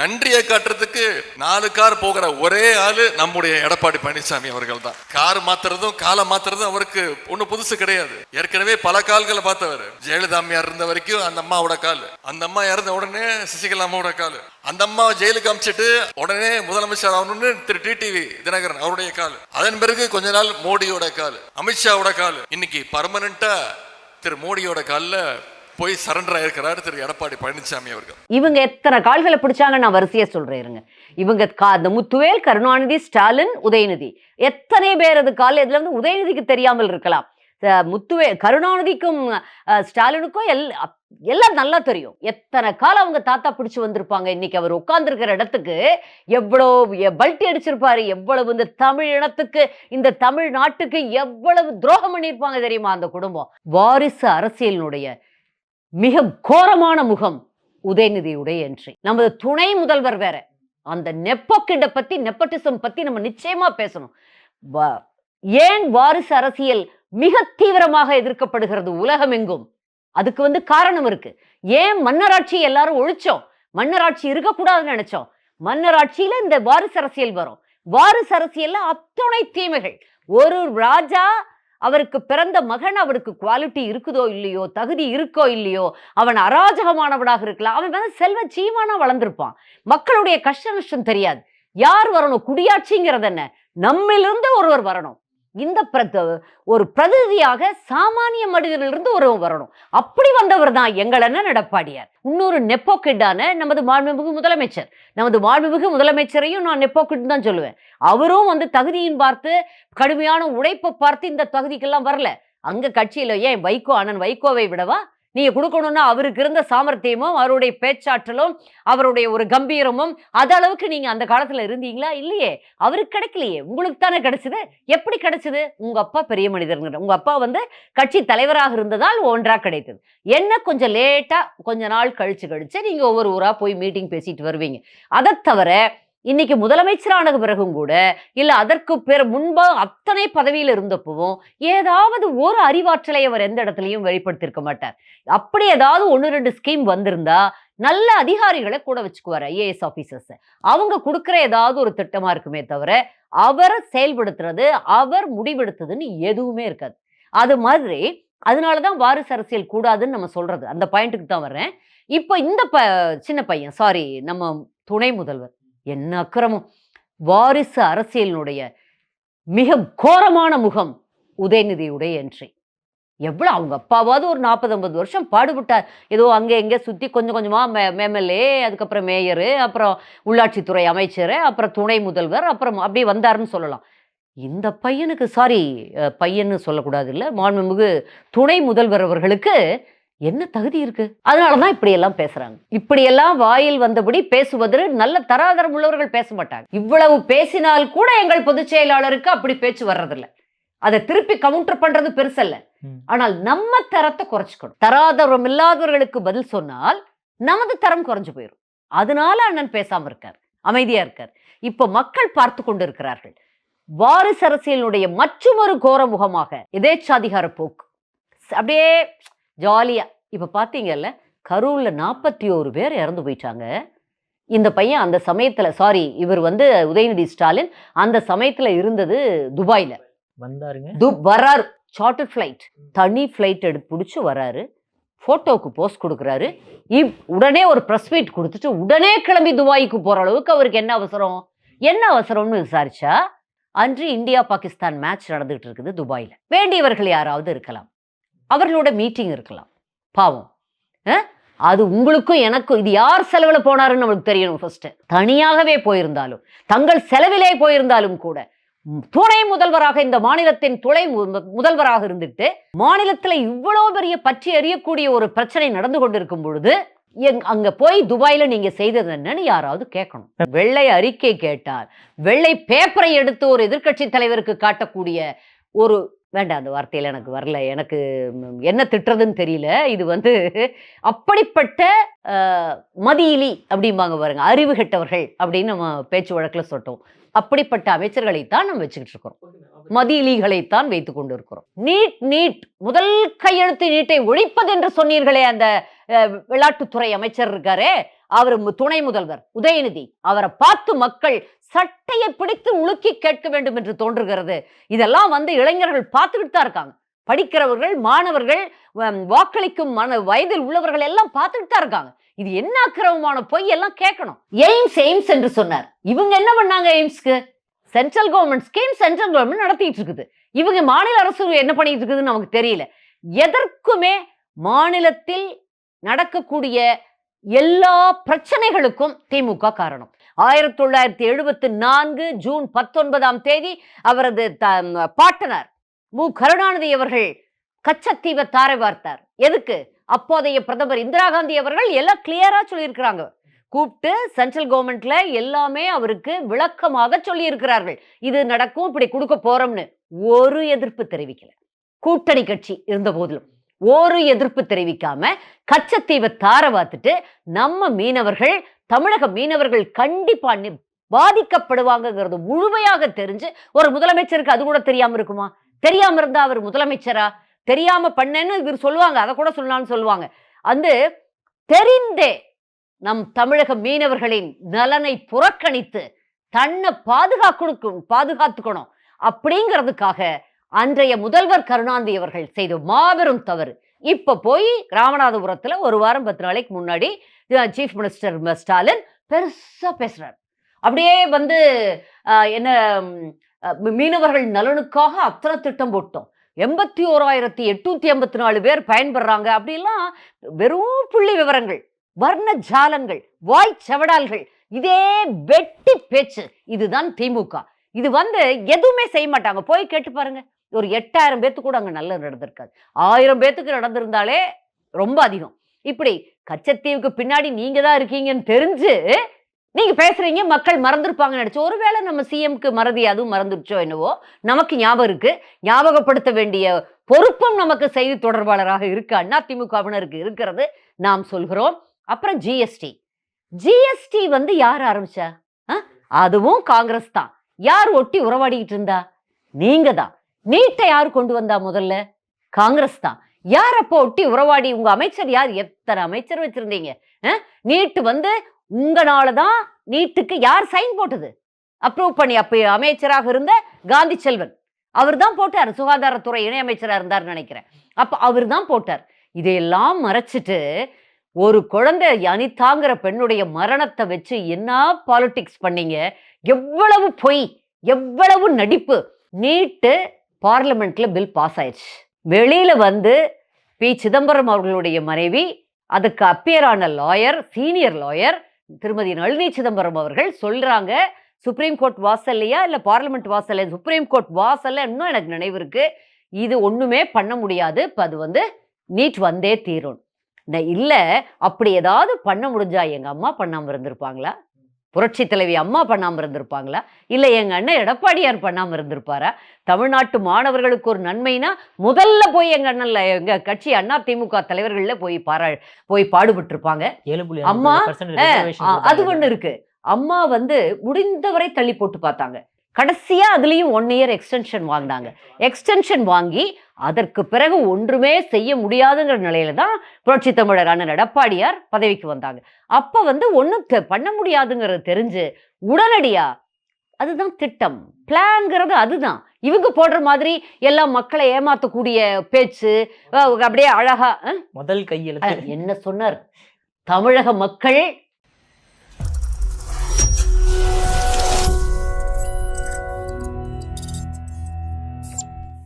நன்றியை காட்டுறதுக்கு நாலு கார் போகிற ஒரே ஆளு நம்முடைய எடப்பாடி பழனிசாமி அவர்கள் தான் கார் மாத்துறதும் காலை மாத்துறதும் அவருக்கு ஒண்ணு புதுசு கிடையாது. ஏற்கனவே பல கால்களை பார்த்தவர். ஜெயலலிதா அம்மையார் இருந்த வரைக்கும் அந்த அம்மாவோட கால். அந்த அம்மா இறந்த உடனே சசிகலா அம்மாவோட கால். அந்த அம்மா ஜெயிலுக்கு அமைச்சிட்டு உடனே முதலமைச்சர் ஆகணும்னு திரு டிடிவி தினகரன் அவருடைய கால். அதன் பிறகு கொஞ்ச நாள் மோடியோட கால். அமித்ஷாவோட கால். இன்னைக்கு பர்மனண்டா திரு மோடியோட கால்ல போய் சரண்டர் ஆயிருக்கிறார் திரு எடப்பாடி பழனிசாமி அவர்கள். இவங்க எத்தனை கால்களை பிடிச்சாங்க நான் வரிசையா சொல்றேன் இருங்க இவங்க கா- அந்த முத்துவேல் கருணாநிதி ஸ்டாலின் உதயநிதி. எத்தனை பேர் அது கால் இதுல இருந்து உதயநிதிக்கு தெரியாமல் இருக்கலாம். முத்துவே கருணாநிதிக்கும் ஸ்டாலினுக்கும் எல் அப்- எல்லாம் நல்லா தெரியும். எத்தனை காலம் அவங்க தாத்தா பிடிச்சு வந்திருப்பாங்க. இன்னைக்கு அவர் உட்கார்ந்துருக்கிற இடத்துக்கு எவ்வளோ பல்ட்டி அடிச்சிருப்பாரு. எவ்வளவு இந்த தமிழ் இனத்துக்கு இந்த தமிழ் நாட்டுக்கு எவ்வளவு துரோகம் பண்ணியிருப்பாங்க தெரியுமா அந்த குடும்பம்? வாரிசு அரசியலினுடைய மிக கோரமான முகம் உதயநிதியுடைய என்ட்ரி நமது துணை முதல்வர் வேற. அந்த நெப்போக்கிட்ட பத்தி நெப்பட்டிசம் பத்தி நம்ம நிச்சயமா பேசணும். ஏன் வாரிசு அரசியல் மிக தீவிரமாக எதிர்க்கப்படுகிறது உலகம் எங்கும் அதுக்கு வந்து காரணம் இருக்கு. ஏன் மன்னராட்சி எல்லாரும் ஒழிச்சோம்? மன்னராட்சி இருக்கக்கூடாதுன்னு நினைச்சோம். மன்னராட்சியில இந்த வாரிசு அரசியல் வரும். வாரிசு அரசியல்ல அத்துணை தீமைகள். ஒரு ராஜா அவருக்கு பிறந்த மகன் அவருக்கு குவாலிட்டி இருக்குதோ இல்லையோ தகுதி இருக்கோ இல்லையோ அவன் அராஜகமானவனாக இருக்கலாம். அவன் வந்து செல்வ சீமானா வளர்ந்திருப்பான். மக்களுடைய கஷ்ட நஷ்டம் தெரியாது. யார் வரணும்? குடியாட்சிங்கிறது என்ன? நம்மிலிருந்து ஒருவர் வரணும். இந்த பிரத ஒரு பிரதிநிதியாக சாமானிய மனிதனிலிருந்து ஒரு வரணும். அப்படி வந்தவர் தான் எங்களண்ண நடப்பாடியார் எடப்பாடியார். இன்னொரு நெப்போக்கிட்டான நமது மாண்புமிகு முதலமைச்சர். நமது மாண்புமிகு முதலமைச்சரையும் நான் நெப்போக்கிட்டு தான் சொல்லுவேன். அவரும் வந்து தகுதியின் பார்த்து கடுமையான உழைப்பை பார்த்து இந்த தகுதிக்கெல்லாம் வரல. அங்க கட்சியில ஏன் வைகோ அண்ணன் வைகோவை விடவா? நீங்க கொடுக்கணும்னா அவருக்கு இருந்த சாமர்த்தியமும் அவருடைய பேச்சாற்றலும் அவருடைய ஒரு கம்பீரமும் அது அளவுக்கு நீங்க அந்த காலத்துல இருந்தீங்களா? இல்லையே. அவருக்கு கிடைக்கலையே. உங்களுக்கு தானே கிடைச்சது. எப்படி கிடைச்சது? உங்க அப்பா பெரிய மனிதர்ங்கிற உங்க அப்பா வந்து கட்சி தலைவராக இருந்ததால் ஒன்றா கிடைத்தது. என்ன கொஞ்சம் லேட்டா கொஞ்ச நாள் கழிச்சு கழிச்சு நீங்க ஒவ்வொரு ஊரா போய் மீட்டிங் பேசிட்டு வருவீங்க. அதை தவிர இன்னைக்கு முதலமைச்சரானது பிறகும் கூட இல்ல அதற்கு பிற முன்பாக அத்தனை பதவியில் இருந்தப்பவும் ஏதாவது ஒரு அறிவாற்றலை அவர் எந்த இடத்துலையும் வெளிப்படுத்தியிருக்க மாட்டார். அப்படி ஏதாவது ஒன்று ரெண்டு ஸ்கீம் வந்திருந்தா நல்ல அதிகாரிகளை கூட வச்சுக்குவார் ஐஏஎஸ் ஆஃபீஸர்ஸ் அவங்க கொடுக்குற ஏதாவது ஒரு திட்டமாக இருக்குமே தவிர அவர் செயல்படுத்துறது அவர் முடிவெடுத்ததுன்னு எதுவுமே இருக்காது. அது மாதிரி அதனாலதான் வாரிசு அரசியல் கூடாதுன்னு நம்ம சொல்றது. அந்த பாயிண்ட்டுக்கு தான் வர்றேன். இப்போ இந்த ப சின்ன பையன் சாரி நம்ம துணை முதல்வர். என்ன அக்கிரமம்? வாரிசு அரசியலினுடைய மிக கோரமான முகம் உதயநிதியுடைய என்ட்ரி எவ்வளோ அவங்க அப்பாவாவது ஒரு நாற்பது ஐம்பது வருஷம் பாடுபட்டார். ஏதோ அங்கே எங்கே சுற்றி கொஞ்சம் கொஞ்சமாக மே எம்எல்ஏ அதுக்கப்புறம் மேயரு அப்புறம் உள்ளாட்சித்துறை அமைச்சர் அப்புறம் துணை முதல்வர் அப்புறம் அப்படியே வந்தாருன்னு சொல்லலாம். இந்த பையனுக்கு சாரி பையன்னு சொல்லக்கூடாது இல்லை மாண்புமிகு துணை முதல்வர் அவர்களுக்கு என்ன தகுதி இருக்கு? அதனால தான் இப்படியெல்லாம் பேசுறாங்க. இப்படியெல்லாம் வாயில் வந்தபடி பேசுவது நல்ல தராதரம் உள்ளவர்கள் பேச மாட்டாங்க. இவ்வளவு பேசினால் கூட எங்கள் பொதுச் செயலாளருக்கு அப்படி பேச்சு வர்றதில்ல. அதை திருப்பி கவுண்டர் பண்றது பெருசல்ல. ஆனால் நம்ம தரத்தை குறைச்சிக்கணும். தராதரம் இல்லாதவர்களுக்கு பதில் சொன்னால் நமது தரம் குறைஞ்சு போயிடும் அதனால அண்ணன் பேசாம இருக்கார். அமைதியா இருக்கார். இப்ப மக்கள் பார்த்து கொண்டு இருக்கிறார்கள் வாரிசு அரசியலினுடைய மற்றுமொரு கோர முகமாக எதேச்சாதிகார போக்கு. அப்படியே ஜாலியா. இப்ப பாத்தீங்கல்ல கரூர்ல நாற்பத்தி ஓரு பேர் இறந்து போயிட்டாங்க. இந்த பையன் அந்த சமயத்துல சாரி இவர் வந்து உதயநிதி ஸ்டாலின் அந்த சமயத்துல இருந்தது துபாயில. வந்தாருங்க. து வராரு சார்ட்டர் ஃப்ளைட் தனி ஃப்ளைட் எடுத்து பிடிச்சி வராரு ஃபோட்டோவுக்கு போஸ்ட் கொடுக்குறாரு. இப் உடனே ஒரு ப்ரெஸ் மீட் கொடுத்துட்டு உடனே கிளம்பி துபாய்க்கு போகிற அளவுக்கு அவருக்கு என்ன அவசரம்? என்ன அவசரம்னு விசாரிச்சா அன்று இந்தியா பாகிஸ்தான் மேட்ச் நடந்துகிட்டு இருக்குது துபாயில். வேண்டியவர்கள் யாராவது இருக்கலாம். அவர்களோட மீட்டிங் இருக்கலாம். பாவம். அது உங்களுக்கும் எனக்கும் இது யார் செலவில் போனாருன்னு நம்மளுக்கு தெரியணும் ஃபர்ஸ்ட்டு தனியாகவே போயிருந்தாலும் தங்கள் செலவிலே போயிருந்தாலும் கூட துணை முதல்வராக இந்த மாநிலத்தின் துணை மு- முதல்வராக இருந்துட்டு மாநிலத்தில் இவ்வளோ பெரிய பற்றி எறியக்கூடிய ஒரு பிரச்சனை நடந்து கொண்டிருக்கும் பொழுது எங்- அங்க போய் துபாயில நீங்க செய்தது என்னன்னு யாராவது கேட்கணும். வெள்ளை அறிக்கை கேட்டால் வெள்ளை பேப்பரை எடுத்து ஒரு எதிர்க்கட்சி தலைவருக்கு காட்டக்கூடிய ஒரு வேண்டாம் அந்த வார்த்தையில் எனக்கு வரல. எனக்கு என்ன திட்டுறதுன்னு தெரியல. இது வந்து அப்படிப்பட்ட மதியிலி அப்படிம்பாங்க பாருங்க அறிவு கெட்டவர்கள் அப்படின்னு நம்ம பேச்சு வழக்கில் சொல்லிட்டோம் அப்படிப்பட்ட அமைச்சர்களைத்தான் நம்ம வச்சுக்கிட்டு இருக்கிறோம். மதியிலிகளைத்தான் வைத்து கொண்டு இருக்கிறோம். நீட் நீட் முதல் கையெழுத்து நீட்டை ஒழிப்பது என்று சொன்னீர்களே அந்த விளையாட்டுத்துறை அமைச்சர் இருக்காரே அவர் துணை முதல்வர் உதயநிதி. அவரை பார்த்து மக்கள் சட்டையை பிடித்து உலுக்கி கேட்க வேண்டும் என்று தோன்றுகிறது. இதெல்லாம் வந்து இளைஞர்கள் பார்த்துக்கிட்டு தான் இருக்காங்க. படிக்கிறவர்கள் மாணவர்கள் வாக்களிக்கும் மன வயதில் உள்ளவர்கள் எல்லாம் பார்த்துக்கிட்டு தான் இருக்காங்க. இது என்ன அக்கிரமமான பொய் எல்லாம் கேட்கணும். எய்ம்ஸ் எய்ம்ஸ் என்று சொன்னார். இவங்க என்ன பண்ணாங்க எய்ம்ஸ்க்கு? Central government scheme central government நடத்திட்டு இருக்குது. இவங்க மாநில அரசு என்ன பண்ணிட்டு இருக்குதுன்னு நமக்கு தெரியல. எதற்குமே மாநிலத்தில் நடக்கக்கூடிய எல்லா பிரச்சனைகளுக்கும் திமுக காரணம். ஆயிரத்தி தொள்ளாயிரத்தி எழுபத்தி நான்கு ஜூன் பத்தொன்பதாம் தேதி அவரது த- பாட்டனார் மு. கருணாநிதி அவர்கள் கச்சத்தீவை தாரை வார்த்தார். எதுக்கு? அப்போதைய பிரதமர் இந்திரா காந்தி அவர்கள் எல்லாம் கிளியரா சொல்லியிருக்கிறாங்க. கூப்பிட்டு சென்ட்ரல் கவர்மெண்ட்ல எல்லாமே அவருக்கு விளக்கமாக சொல்லி இருக்கிறார்கள் இது நடக்கும் இப்படி கொடுக்க போறோம்னு ஒரு எதிர்ப்பு தெரிவிக்கல. கூட்டணி கட்சி இருந்த போதிலும் ஒரு எதிர்ப்பு தெரிவிக்காம கச்சத்தீவை தார வாத்துட்டு நம்ம மீனவர்கள் தமிழக மீனவர்கள் கண்டிப்பா பாதிக்கப்படுவாங்கிறது பாதிக்கப்படுவாங்கங்கிறது முழுமையாக தெரிஞ்சு ஒரு முதலமைச்சருக்கு அது கூட தெரியாம இருக்குமா? தெரியாம இருந்தா அவர் முதலமைச்சரா? தெரியாம பண்ணேன்னு இவர் சொல்லுவாங்க அதை கூட சொல்லலாம்னு சொல்லுவாங்க. அந்த தெரிந்தே நம் தமிழக மீனவர்களின் நலனை புறக்கணித்து தன்னை பாதுகாக்கணும் பாதுகாத்துக்கணும் அப்படிங்கிறதுக்காக அன்றைய முதல்வர் கருணாநிதி அவர்கள் செய்த மாபெரும் தவறு. இப்ப போய் ராமநாதபுரத்துல ஒரு வாரம் பத்து நாளைக்கு முன்னாடி சீஃப் மினிஸ்டர் ஸ்டாலின் பெருசாக பேசுகிறார் அப்படியே வந்து என்ன மீனவர்கள் நலனுக்காக அத்தனை திட்டம் போட்டோம். எண்பத்தி ஓராயிரத்தி எட்நூத்தி எண்பத்தி நாலு பேர் பயன்படுறாங்க. அப்படிலாம் வெறும் புள்ளி விவரங்கள் வர்ண ஜாலங்கள் வாய் செவடால்கள் இதே வெட்டி பேச்சு. இதுதான் திமுக. இது வந்து எதுவுமே செய்ய மாட்டாங்க. போய் கேட்டு பாருங்க. ஒரு எட்டாயிரம் பேத்துக்கு கூட அங்கே நல்லது நடந்திருக்காது. ஆயிரம் பேத்துக்கு நடந்திருந்தாலே ரொம்ப அதிகம். இப்படி கச்சத்தீவுக்கு பின்னாடி நீங்க தான் இருக்கீங்கன்னு தெரிஞ்சு நீங்க பேசுறீங்க மக்கள் மறந்துருப்பாங்கன்னு நினைச்சு. ஒருவேளை நம்ம சிஎம்க்கு மறதி அதுவும் மறந்துருச்சோ என்னவோ நமக்கு ஞாபகம் இருக்கு. ஞாபகப்படுத்த வேண்டிய பொறுப்பும் நமக்கு செய்தி தொடர்பாளராக இருக்கு. அண்ணா திமுகவினருக்கு இருக்கிறது நாம் சொல்கிறோம். அப்புறம் ஜிஎஸ்டி ஜிஎஸ்டி வந்து யார் ஆரம்பிச்சா? ஆ? அதுவும் காங்கிரஸ் தான். யார் ஒட்டி உறவாடிக்கிட்டு இருந்தா? நீங்க தான் நீட்டை யார் கொண்டு வந்தா முதல்ல? காங்கிரஸ் தான். யார் அப்போ ஒட்டி உறவாடி? உங்க அமைச்சர் யார்? எத்தனை அமைச்சர் வச்சிருந்தீங்க? நீட்டு வந்து உங்களால தான் நீட்டுக்கு யார் சைன் போட்டது? அப்ரூவ் பண்ணி அப்ப அமைச்சராக இருந்த காந்தி செல்வன். அவர் தான் போட்டார். சுகாதாரத்துறை இணையமைச்சராக இருந்தார் நினைக்கிறேன். அப்ப அவர் தான் போட்டார். இதையெல்லாம் மறைச்சிட்டு ஒரு குழந்தை அனிதாங்கிற பெண்ணுடைய மரணத்தை வச்சு என்ன பாலிடிக்ஸ் பண்ணீங்க? எவ்வளவு பொய்? எவ்வளவு நடிப்பு? நீட்டு பார்லிமெண்ட்ல பில் பாஸ் ஆயிடுச்சு. வெளியில வந்து பி. சிதம்பரம் அவர்களுடைய மனைவி அதுக்கு அப்பியரான லாயர் சீனியர் லாயர் திருமதி நளினி சிதம்பரம் அவர்கள் சொல்றாங்க சுப்ரீம் கோர்ட் வாசல்லையா? இல்லை பார்லிமெண்ட் வாசல்ல சுப்ரீம் கோர்ட் வாசல்ல இன்னும் எனக்கு நினைவு இருக்கு. இது ஒண்ணுமே பண்ண முடியாது. இப்போ அது வந்து நீட் வந்தே தீரும். இல்லை அப்படி ஏதாவது பண்ண முடிஞ்சா எங்கள் அம்மா பண்ணாமல் இருந்திருப்பாங்களா? புரட்சி தலைவி அம்மா பண்ணாம இருந்திருப்பாங்களா? இல்ல எங்க அண்ணன் எடப்பாடியார் பண்ணாம இருந்திருப்பாரா? தமிழ்நாட்டு மாணவர்களுக்கு ஒரு நன்மைனா முதல்ல போய் எங்க அண்ணன்ல எங்க கட்சி அண்ணா திமுக தலைவர்கள்ல போய் பாரா போய் பாடுபட்டு இருப்பாங்க ஏழு புள்ளி அம்மா, அது. ஒண்ணு இருக்கு. அம்மா வந்து முடிந்தவரை தள்ளி போட்டு பார்த்தாங்க. கடைசியா அதுலயும் ஒன் இயர் எக்ஸ்டென்ஷன் வாங்கினாங்க. எக்ஸ்டென்ஷன் வாங்கி அதற்கு பிறகு ஒன்றுமே செய்ய முடியாதுங்கிற நிலையில தான் புரட்சி தமிழர் அண்ணன் எடப்பாடியார் பதவிக்கு வந்தாங்க. அப்ப வந்து தெ- பண்ண முடியாதுங்கிறது தெரிஞ்சு உடனடியா அதுதான் திட்டம். பிளான்ங்கிறது அதுதான். இவங்க போடுற மாதிரி எல்லாம் மக்களை ஏமாத்தக்கூடிய பேச்சு அப்படியே அழகா முதல் கையெழுத்து. என்ன சொன்னார்? தமிழக மக்கள்